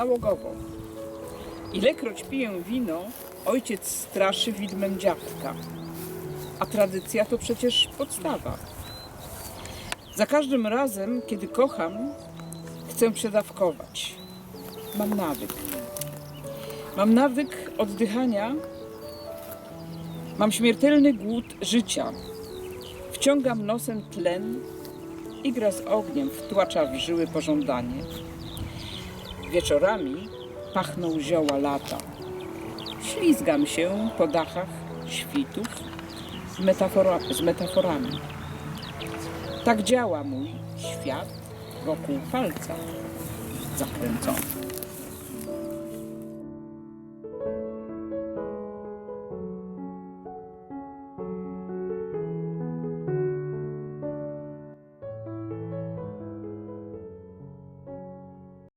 nałogowo. Ilekroć piję wino, ojciec straszy widmem dziadka. A tradycja to przecież podstawa. Za każdym razem, kiedy kocham, chcę przedawkować. Mam nawyk. Mam nawyk oddychania. Mam śmiertelny głód życia. Wciągam nosem tlen i gra z ogniem wtłacza w żyły pożądanie. Wieczorami pachną zioła lata. Ślizgam się po dachach świtów z, metafora, z metaforami. Tak działa mój świat wokół palca zakręcony.